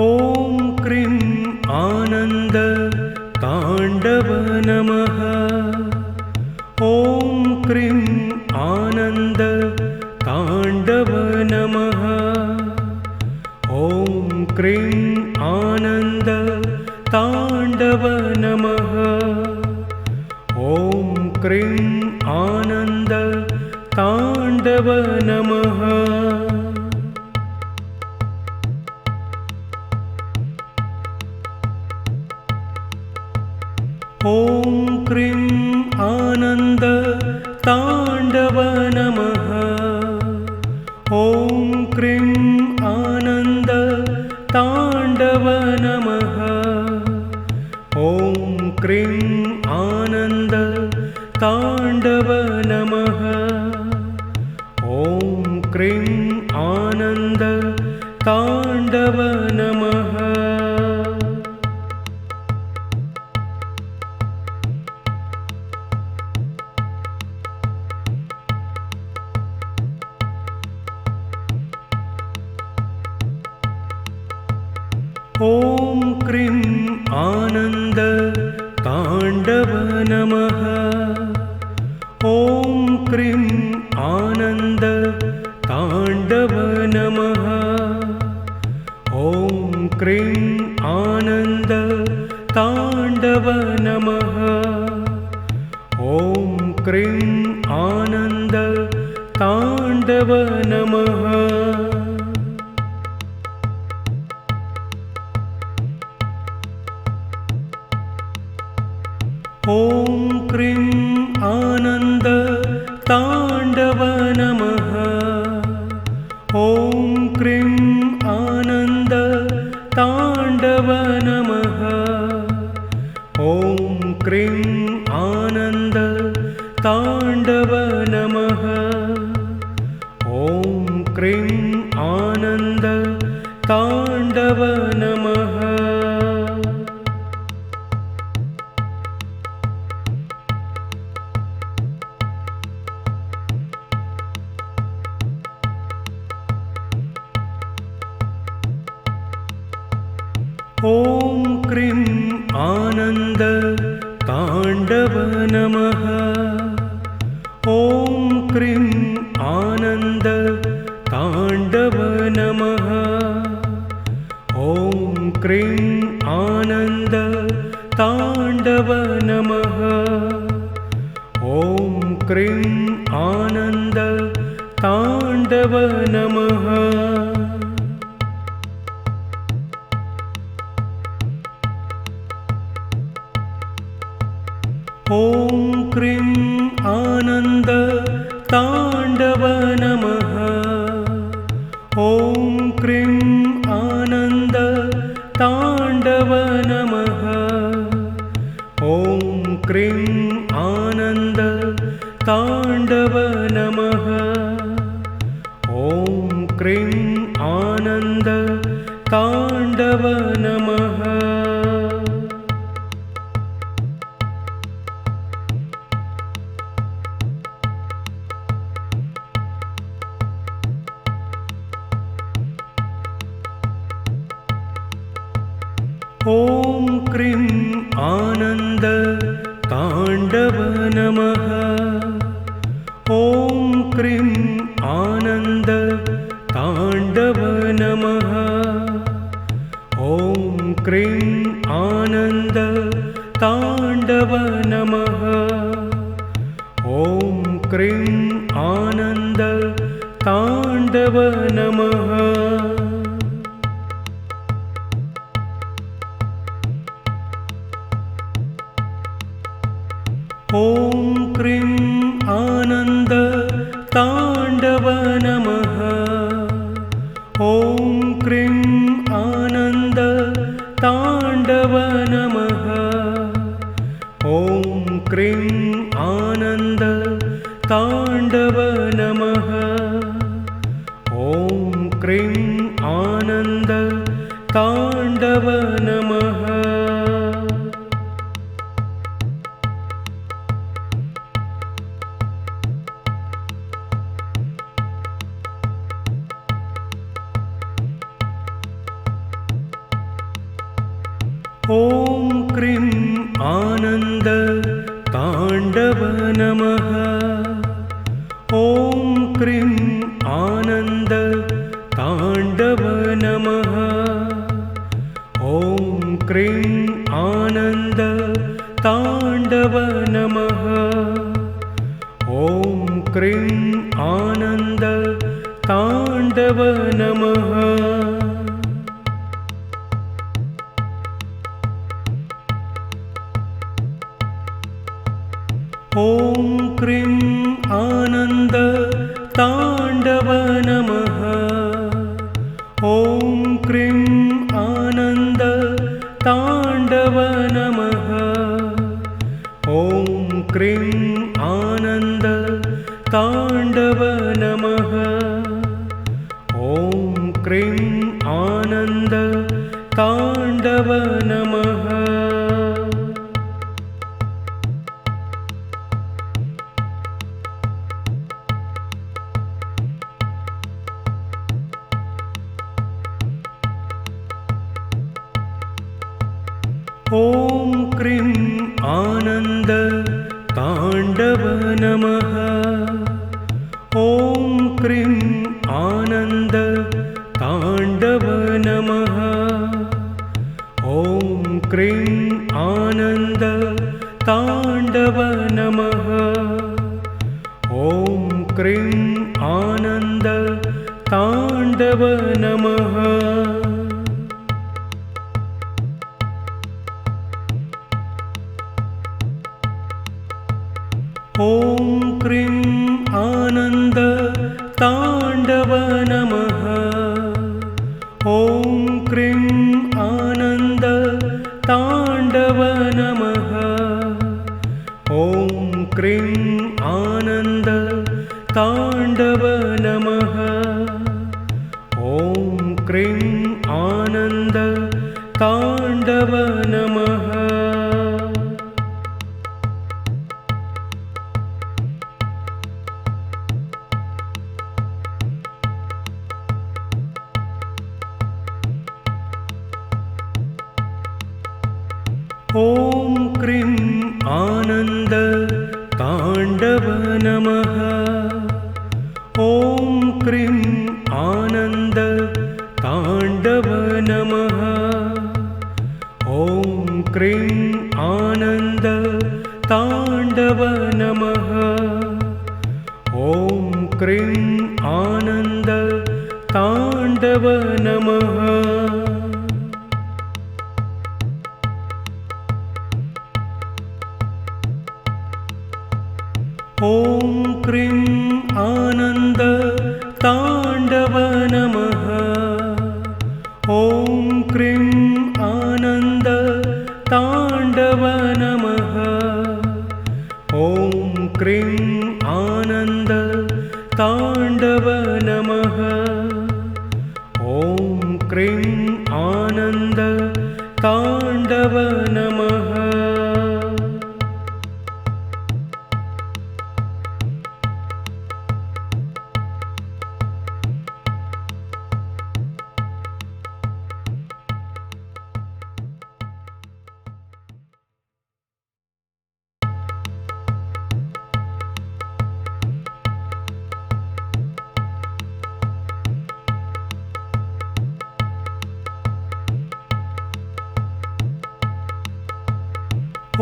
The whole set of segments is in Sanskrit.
ॐ क्रीं आनन्द ताण्डव नमः। ॐ क्रीं आनन्द ताण्डव नमः। ॐ क्रीं आनन्द ताण्डव नमः। ॐ क्रीं आनन्द ताण्डव नमः ॐ क्रीं आनन्द ताण्डव नमः ॐ क्रीं आनन्द ताण्डव नमः ॐ क्रीं आनन्द ताण्डव नमः ॐ क्रीं आनन्द ताण्डव नमः 오. ॐ क्रीं आनन्द ताण्डव नमः ॐ क्रीं आनन्द ताण्डव नमः ॐ क्रीं आनन्द ताण्डव नमः ॐ क्रीं आनन्द ताण्डव नमः ॐ क्रीं आनन्द ताण्डव नमः। ॐ क्रीं आनन्द ताण्डव नमः। ॐ क्रीं आनन्द ताण्डव नमः ॐ क्रीं आनन्द ताण्डव नमः ॐ क्रीं आनन्द ताण्डव नमः ॐ क्रीं आनन्द ताण्डव नमः ॐ क्रीं आनन्द ताण्डव नमः ॐ क्रीं आनन्द ताण्डव नमः। ॐ क्रीं आनन्द ताण्डव नमः। ॐ क्रीं आनन्द ताण्डव नमः। ॐ क्रीं आनन्द ताण्डव नमः ॐ क्रीं आनन्द ताण्डव नमः ॐ क्रीं आनन्द ताण्डव नमः ॐ क्रीं आनन्द ताण्डव नमः ॐ क्रीं आनन्द ताण्डव नमः। ॐ क्रीं आनन्द ताण्डव नमः। ॐ क्रीं आनन्द ताण्डव नमः। ॐ क्रीं आनन्द ताण्डव नमः पाण्डव नमः ताण्डव नमः ॐ क्रीं आनन्द ताण्डव नमः ॐ क्रीं ॐ क्रीं आनन्द ताण्डव नमः ॐ क्रीं आनन्द ताण्डव नमः ॐ क्रीं आनन्द ताण्डव नमः ॐ क्रीं आनन्द ताण्डव नमः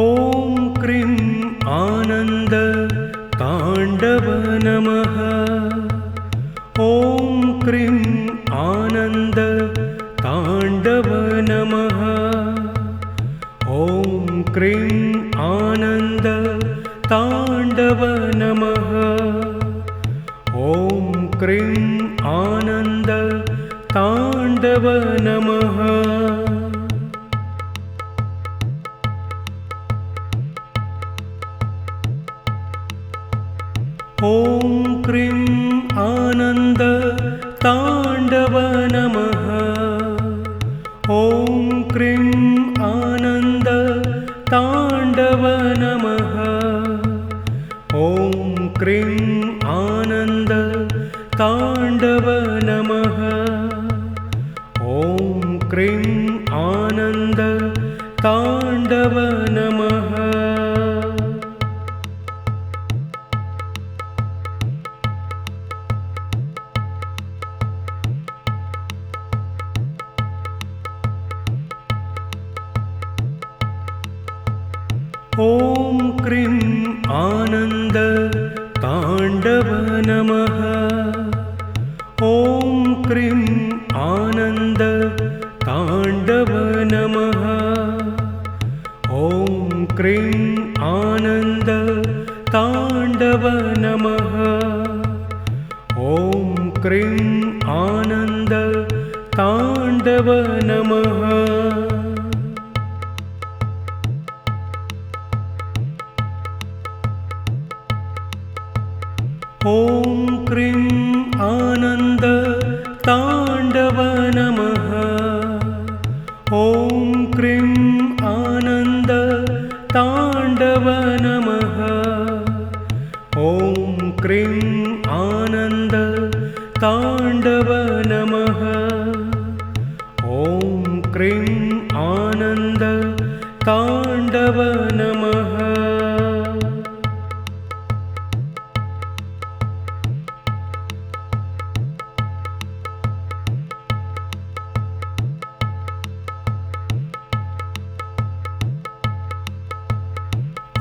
ॐ क्रीं आनन्द ताण्डव नमः। ॐ क्रीं आनन्द ताण्डव नमः। ॐ क्रीं आनन्द ताण्डव नमः। ॐ क्रीं आनन्द ताण्डव नमः ॐ क्रीं आनन्द ताण्डव नमः। ॐ क्रीं आनन्द ताण्डव नमः। ॐ क्रीं आनन्द ताण्डव नमः। ॐ क्रीं आनन्द ताण्डव नमः नमः। ॐ क्रीं आनन्द ताण्डव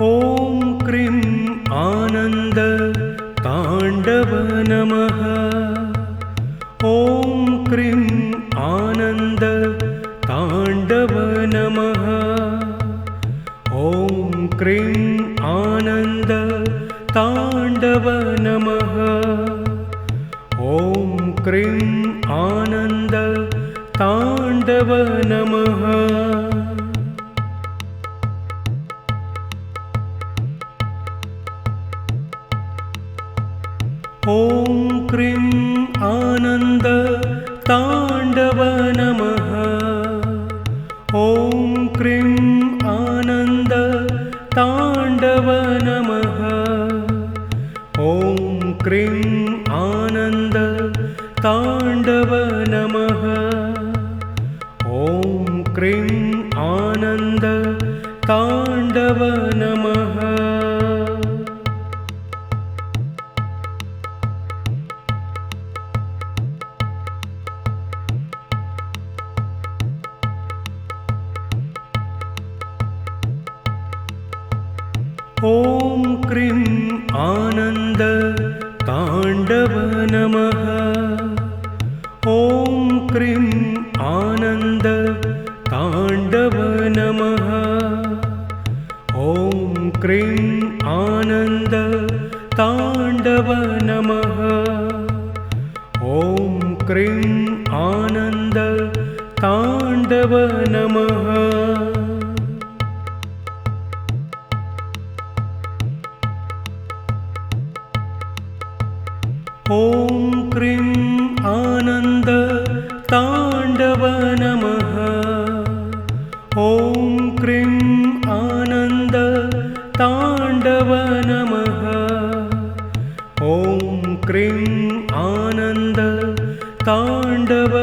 ॐ क्रीं आनन्द ताण्डव नमः। ॐ क्रीं आनन्द ताण्डव नमः। ॐ क्रीं आनन्द ताण्डव नमः। ॐ क्रीं आनन्द ताण्डव नमः ॐ क्रीं आनन्द ताण्डव नमः ॐ क्रीं आनन्द ताण्डव नमः ॐ क्रीं आनन्द ताण्डव नमः ॐ क्रीं आनन्द ताण्डव नमः ॐ क्रीं आनन्द ताण्डव नमः। ॐ क्रीं आनन्द ताण्डव नमः। ॐ क्रीं आनन्द ताण्डव नमः। ॐ क्रीं आनन्द ताण्डव नमः क्रीं आनन्द ताण्डव